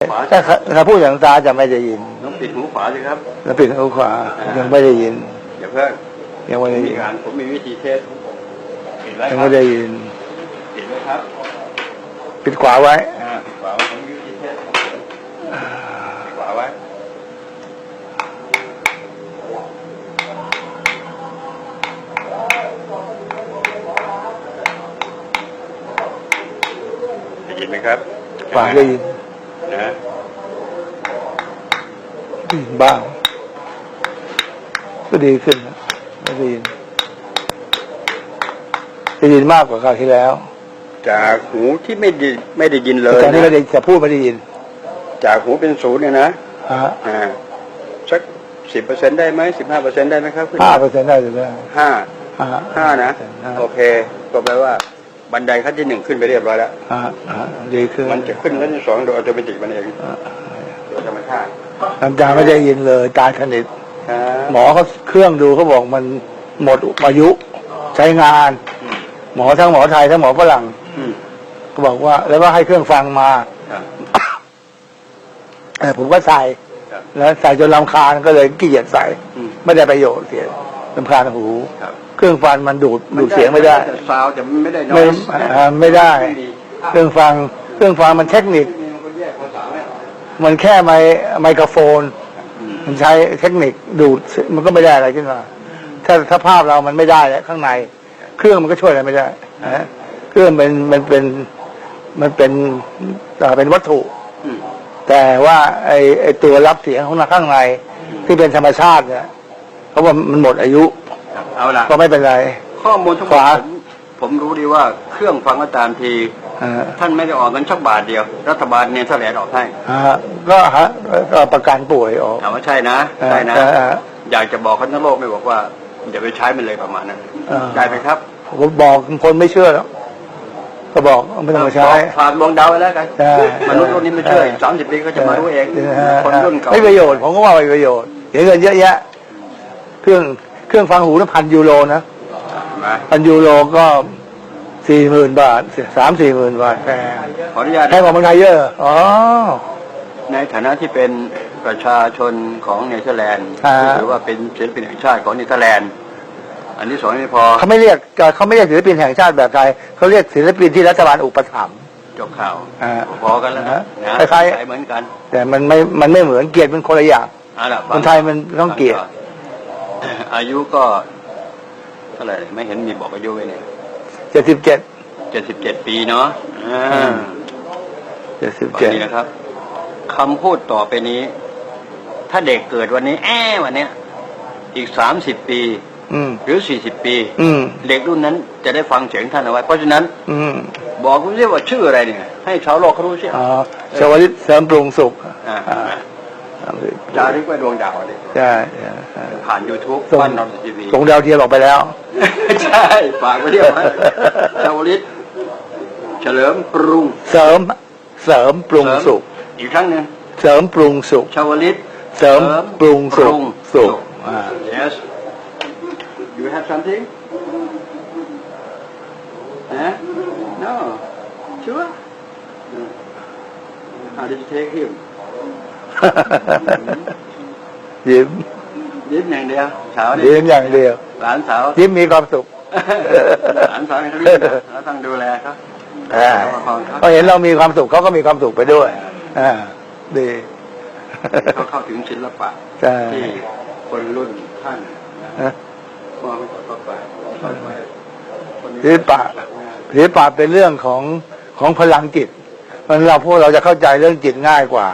ถ้าถ้าพูดอย่างตาจะไม่ได้ยินต้องปิดหูขวาสิครับแล้วปิดหูขวายังไม่ได้ยินอย่าเพิ่งยังไม่ได้มียินการผมมีวิธีเทสของผมปิดไว้ยังครัไม่บได้ยิน ปิดไว้ครับปิดขวาไว้ อ่าปิดขวาไว้ผมมีวิธีเทสของผมปิดขวาไว้ได้ยินไหมครับขวาได้ยิน นะบ้าง ก็ดีขึ้นนะไม่ได้ยินได้ยินมากกว่าคราวที่แล้ว จากหูที่ไม่ได้ไม่ได้ยินเลยตอนนี้ไม่นะได้จะพูดไม่ได้ยิน จากหูเป็นศูนย์เนี่ยนะฮะอ่าสักสิบเปอร์เซ็นได้ไหมสิบห้าเปอร์เซ็นได้ไหมครับขึ้นห้าเปอร์เซ็นต์ได้หรือไม่ห้าห้าห้านะห้าโอเค ก็แปลว่า บันไดขั้นที่หนึ่งขึ้นไปเรียบร้อยแล้วห้าห้าดีขึ้นมันจะขึ้นขั้นที่สองโดยอัตโนมัติมันเองอ่าโดยธรรมชาติน้ำตาไม่ได้ยินเลย ตาสนิทครับหมอเขาเครื่องดูเขาบอกมันหมดอายุใช้งานอืมหมอทั้งหมอไทยทั้งหมอฝรั่งอืมก็บอกว่า แล้วก็ให้เครื่องฟังมาครับเออผมก็ใส่ครับแล้วใส่จนลำคาญก็เลยขี้เกียจใส่อืมไม่ได้ประโยชน์เสีย ลำคาญหู ครับเครื่องฟังมันดูดดูดเสียงไม่ได้ แต่ซาวด์แต่มันไม่ได้น้อไม่ยอ่าไม่ได้ เครื่องฟัง เครื่องฟังมันเทคนิค มันก็แยกภาษาไม่ออกมันแค่ไมค์ไมโครโฟนอืมมันใช้เทคนิคดูดมันก็ไม่ได้อะไรขึ้นมา ถ้าถ้าภาพเรามันไม่ได้แล้วข้างใน เครื่องมันก็ช่วยอะไรไม่ได้นะเครื่องมันมันเป็นมันเป็นเอ่อเป็นวัตถุ อืมแต่ว่าไอไอตัวรับเสียงของข้างในที่เป็นธรรมชาติเนี่ย เขาว่ามันหมดอายุครับเอาละก็ไม่เป็นไร ข้อมูลทั้งหมขดวา ผมผมรู้ดีว่าเครื่องฟังก็ตามทีอ่าท่านไม่ได้ออกเงินสักบาทเดียว รัฐบาลเนี่ยแถลงออกให้อ่าก็ฮะก็ประกันป่วยออกถามว่าใช่นะใช่นะอ่าอ่าอยากจะบอกคนทั้งโลกไม่บอกว่าอย่าไปใช้มันเลยประมาณนั้นอ่าได้ไหมครับผมบอกคนไม่เชื่อแล้วก็บอกไม่ต้องมาใช้บอกผ่านดวงดาวไปแล้วกันใช่มนุษย์รุ่นนี้ไม่เชื่ออีกสามสิบปีก็จะมารู้เอง คนรุ่นเก่า ไม่ประโยชน์ผมก็ว่าไม่ประโยชน์เสียเงินเยอะแยะ เครื่องเครื่องฟังหูนะพันยูโรนะเห็นไหมพันยูโรก็สี่หมื่นบาทสามสี่หมื่นบาทแพงขออนุญาตแพงกว่าเมืองไทยเยอะอ๋อ ในฐานะที่เป็นประชาชนของเนเธอร์แลนด์อ่าหรือว่าเป็นศิลปินแห่งชาติของเนเธอร์แลนด์ อันที่สองไม่พอเขาไม่เรียกเขาไม่เรียกศิลปินแห่งชาติแบบไทยเขาเรียกศิลปินที่รัฐบาลอุปถัมภ์ จบข่าวอ่าพอกันแล้วนะนะคล้ายๆ เหมือนกันแต่มันไม่มันไม่เหมือนเกียรติเป็นคนละอย่าง เอาล่ะคนไทยมันต้องเกียรติ อายุก็เท่าไหร่ไม่เห็นมีบอกอายุไว้เนี่ยเจ็ดสิบเจ็ดเจ็ดสิบเจ็ดปีเนาะอ่าอืมเจ็ดสิบฟังเจ็ดดีนะครับคำพูดต่อไปนี้ ถ้าเด็กเกิดวันนี้ แอ้วันเนี้ยอีกสามสิบปีอืมหรือสี่สิบปีอืมเด็กรุ่นนั้นจะได้ฟังเสียงท่านเอาไว้ เพราะฉะนั้น อืมบอกคุณเรียกว่าชื่ออะไรเนี่ย ให้ชาวโลกเขารู้สิอ๋อชวลิตเสริมปรุงสุขอ่าอ่า จารึกไว้ดวงดาวเนี่ยใช่ใช่ใช่ผ่าน YouTube ส่งบ้านนอนทีวีส่งดาวเทียมออกไปแล้ว ใช่ฝากไว้เรียบร้อยชาวลิตเฉลิมปรุง เสริม เสริมปรุงสุข อีกครั้งหนึ่งเสริมปรุงสุขชาวลิตเสริมปรุงสุขสุขอ่า yes you have something ฮะ no sure how did you take him ยิ้ม ยิ้มอย่างเดียวสาวนี่ยิ้มอย่างเดียว หลานสาวยิ้มมีความสุข หลานสาวเขายิ้มนะเราต้องดูแลเขาอ่าประคองเขาเขาเห็นเรามีความสุขเขาก็มีความสุขไปด้วยอ่าดีเขาเข้าถึงศิลปะใช่ที่คนรุ่นท่านนะนะมองไม่ต่อเข้าไปเข้าไปคนนี้ศิลปะศิลปะเป็นเรื่องของของพลังจิต มันเราพวกเราจะเข้าใจเรื่องจิตง่ายกว่า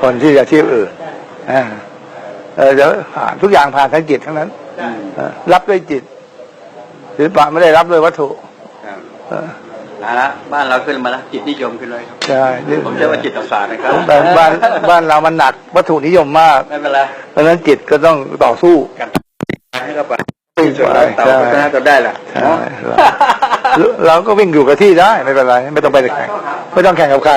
ครับคนที่อาชีพอื่นอ่าเออเดี๋ยวผ่านทุกอย่างผ่านทางจิตทั้งนั้นอืมเออรับด้วยจิตศิลปะไม่ได้รับด้วยวัตถุครับเออนะฮะบ้านเราขึ้นมาแล้วจิตนิยมขึ้นเลยครับใช่นี่ผมเรียกว่าจิตศาสตร์นะครับบ้านบ้านบ้านเรามันหนักวัตถุนิยมมากไม่เป็นไรเพราะฉะนั้นจิตก็ต้องต่อสู้กันให้เข้าไปสู้ที่สุดไปแล้วเต่าก็ใช่น่าจะได้แหละใช่เนาะเราเราก็วิ่งอยู่กับที่ได้ไม่เป็นไร ไม่ต้องไปแข่งไม่ต้องแข่งกับใคร